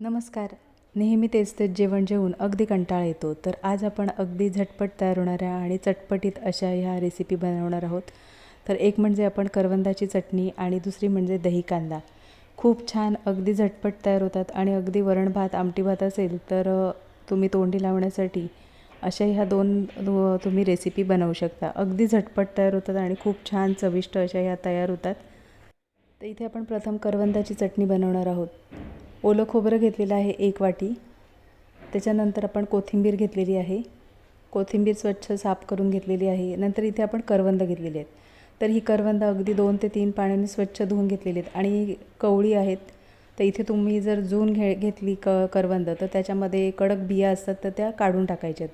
नमस्कार. नेहमी तेच तेच जेवण जेवून अगदी कंटाळा येतो तर आज आपण अगदी झटपट तयार होणाऱ्या आणि चटपटीत अशा ह्या रेसिपी बनवणार आहोत. तर एक म्हणजे आपण करवंदाची चटणी आणि दुसरी म्हणजे दही कांदा. खूप छान अगदी झटपट तयार होतात आणि अगदी वरण भात आमटी भात असेल तर तुम्ही तोंडी लावण्यासाठी अशा ह्या दोन तुम्ही रेसिपी बनवू शकता. अगदी झटपट तयार होतात आणि खूप छान चविष्ट अशा ह्या तयार होतात. तर इथे आपण प्रथम करवंदाची चटणी बनवणार आहोत. ओलं खोबरं घेतलेलं आहे एक वाटी. त्याच्यानंतर आपण कोथिंबीर घेतलेली आहे. कोथिंबीर स्वच्छ साफ करून घेतलेली आहे. नंतर इथे आपण करवंद घेतलेली आहेत. तर ही करवंद अगदी दोन ते तीन पाण्याने स्वच्छ धुवून घेतलेली आहेत. आणि कवळी आहेत. तर इथे तुम्ही जर जून घे घेतली क करवंद तर त्याच्यामध्ये कडक बिया असतात तर त्या काढून टाकायच्यात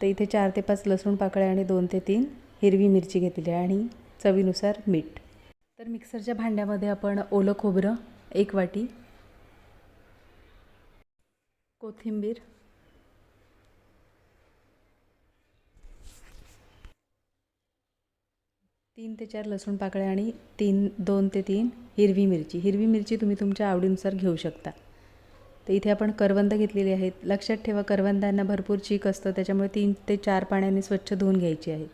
तर इथे चार ते पाच लसूण पाकळ्या आणि दोन ते तीन हिरवी मिरची घेतलेली आहे आणि चवीनुसार मीठ. तर मिक्सरच्या भांड्यामध्ये आपण ओलं खोबरं एक वाटी कोथिंबीर. तीन ते चार लसूण पाकळ्या आणि तीन दोन ते तीन हिरवी मिरची. हिरवी मिरची तुम्ही तुमच्या आवडीनुसार घेऊ शकता. तर इथे आपण करवंद घेतलेली आहेत. लक्षात ठेवा करवंदांना भरपूर चीक असतं. त्याच्यामुळे तीन ते चार पाण्याने स्वच्छ धुवून घ्यायची आहेत.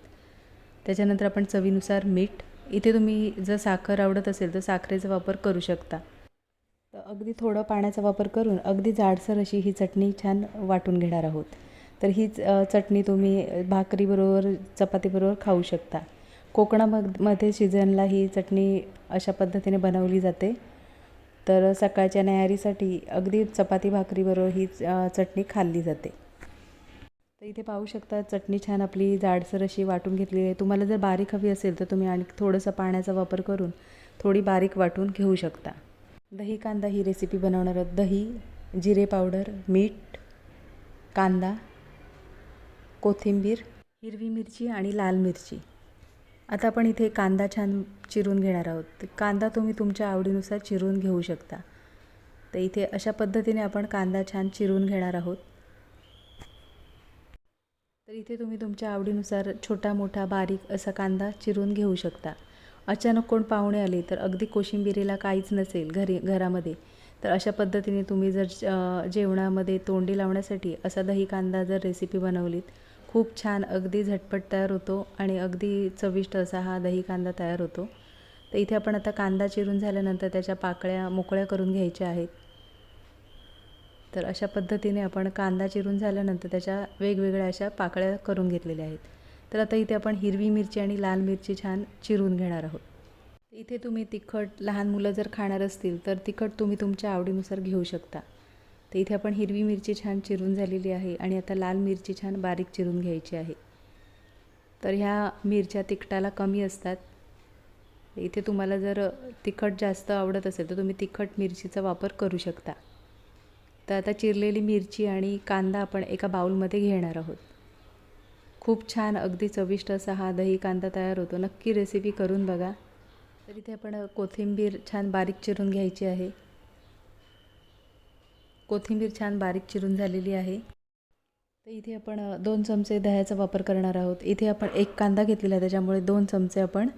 त्याच्यानंतर आपण चवीनुसार मीठ. इथे तुम्ही जर साखर आवडत असेल तर साखरेचा वापर करू शकता. तर अगदी थोडं पाण्याचा वापर करून अगदी जाडसर अशी ही चटणी छान वाटून घेणार आहोत. तर ही चटणी तुम्ही भाकरीबरोबर चपातीबरोबर खाऊ शकता. कोकणामध्ये सीझनला ही चटणी अशा पद्धतीने बनवली जाते. तर सकाळच्या न्यायारीसाठी अगदी चपाती भाकरीबरोबर ही चटणी खाल्ली जाते. तर इथे पाहू शकता चटणी छान आपली जाडसर अशी वाटून घेतलेली आहे. तुम्हाला जर बारीक हवी असेल तर तुम्ही आणि थोडंसं पाण्याचा वापर करून थोडी बारीक वाटून घेऊ शकता. दही कांदा ही रेसिपी बनवणार आहोत. दही जिरे पावडर मीठ कांदा कोथिंबीर हिरवी मिरची आणि लाल मिरची. आता आपण इथे कांदा छान चिरून घेणार आहोत. कांदा तुम्ही तुमच्या आवडीनुसार चिरून घेऊ शकता. तर इथे अशा पद्धतीने आपण कांदा छान चिरून घेणार आहोत. तर इथे तुम्ही तुमच्या आवडीनुसार छोटा मोठा बारीक असा कांदा चिरून घेऊ शकता. अचानक कोण पाहुणे आले तर अगदी कोशिंबिरीला काहीच नसेल घरी घरामध्ये. तर अशा पद्धतीने तुम्ही जर जेवणामध्ये तोंडी लावण्यासाठी असा दही कांदा जर रेसिपी बनवलीत खूप छान अगदी झटपट तयार होतो आणि अगदी चविष्ट असा हा दही कांदा तयार होतो. तर इथे आपण आता कांदा चिरून झाल्यानंतर त्याच्या पाकळ्या मोकळ्या करून घ्यायच्या आहेत. तर अशा पद्धतीने आपण कांदा चिरून झाल्यानंतर त्याच्या वेगवेगळ्या अशा पाकळ्या करून घेतलेल्या आहेत. तर आता इथे आपण हिरवी मिरची आणि लाल मिरची छान चिरून घेणार आहोत. इथे तुम्ही तिखट लहान मुलं जर खाणार असतील तर तिखट तुम्ही तुमच्या आवडीनुसार घेऊ शकता. तर इथे आपण हिरवी मिरची छान चिरून झालेली आहे आणि आता लाल मिरची छान बारीक चिरून घ्यायची आहे. तर ह्या मिरच्या तिखटाला कमी असतात. इथे तुम्हाला जर तिखट जास्त आवडत असेल तर तुम्ही तिखट मिरचीचा वापर करू शकता. तर आता चिरलेली मिरची आणि कांदा आपण एका बाउलमध्ये घेणार आहोत. खूप छान अगदी चविष्ट असा हा दही कांदा तयार होतो. नक्की रेसिपी करून बघा. तर इथे आपण कोथिंबीर छान बारीक चिरून घ्यायची आहे. कोथिंबीर छान बारीक चिरून झालेली आहे. तर इथे आपण दोन चमचे दह्याचा वापर करणार आहोत. इथे आपण एक कांदा घेतलेला आहे त्याच्यामुळे दोन चमचे आपण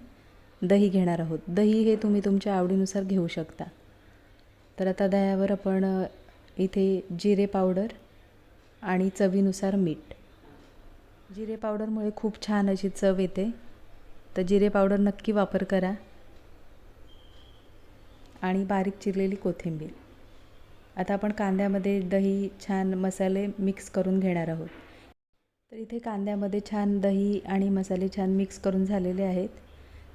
दही घेणार आहोत. दही हे तुम्ही तुमच्या आवडीनुसार घेऊ शकता. तर आता दह्यावर आपण इथे जिरे पावडर आणि चवीनुसार मीठ. जिरे पावडरमुळे खूप छान अशी चव येते. तर जिरे पावडर नक्की वापर करा. आणि बारीक चिरलेली कोथिंबीर. आता आपण कांद्यामध्ये दही छान मसाले मिक्स करून घेणार आहोत. तर इथे कांद्यामध्ये छान दही आणि मसाले छान मिक्स करून झालेले आहेत.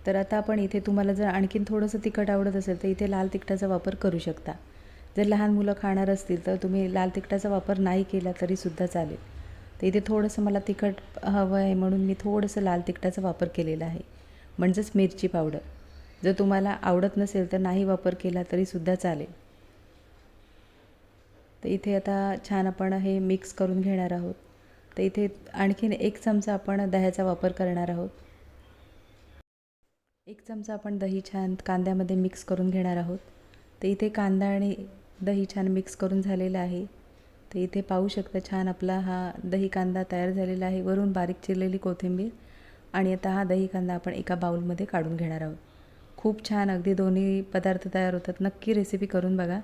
तर आता आपण इथे तुम्हाला जर आणखीन थोडंसं तिखट आवडत असेल तर इथे लाल तिखटाचा वापर करू शकता. जर लहान मुलं खाणार असतील तर तुम्ही लाल तिखटाचा वापर नाही केला तरीसुद्धा चालेल. तर इथे थोडंसं मला तिखट हवं आहे म्हणून मी थोडंसं लाल तिखटाचा वापर केलेला आहे. म्हणजेच मिरची पावडर. जर तुम्हाला आवडत नसेल तर नाही वापर केला तरीसुद्धा चालेल. तर इथे आता छान आपण हे मिक्स करून घेणार आहोत. तर इथे आणखीन एक चमचा आपण दह्याचा वापर करणार आहोत. एक चमचा आपण दही छान कांद्यामध्ये मिक्स करून घेणार आहोत. तर इथे कांदा आणि दही छान मिक्स करून झालेलं आहे. तर इथे पाहू शकता छान आपला हा दही कांदा तयार झालेला आहे. वरून बारीक चिरलेली कोथिंबीर आणि आता हा दही कांदा आपण एका बाऊलमध्ये काढून घेणार आहोत. खूप छान अगदी दोन्ही पदार्थ तयार होतात. नक्की रेसिपी करून बघा.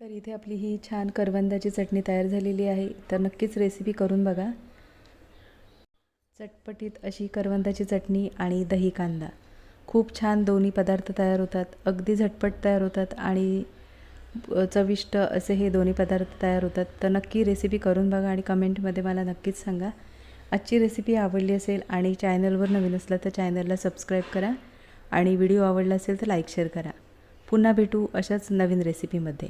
तर इथे आपली ही छान करवंदाची चटणी तयार झालेली आहे. तर नक्कीच रेसिपी करून बघा. चटपटीत अशी करवंदाची चटणी आणि दही कांदा. खूप छान दोन्ही पदार्थ तयार होतात. अगदी झटपट तयार होतात आणि चविष्ट असे हे दोन्ही पदार्थ तयार होतात. तर नक्की रेसिपी करून बघा आणि कमेंटमध्ये मला नक्कीच सांगा. आजची रेसिपी आवडली असेल आणि चॅनलवर नवीन असलं तर चॅनलला सबस्क्राईब करा आणि व्हिडिओ आवडला असेल तर लाईक शेअर करा. पुन्हा भेटू अशाच नवीन रेसिपीमध्ये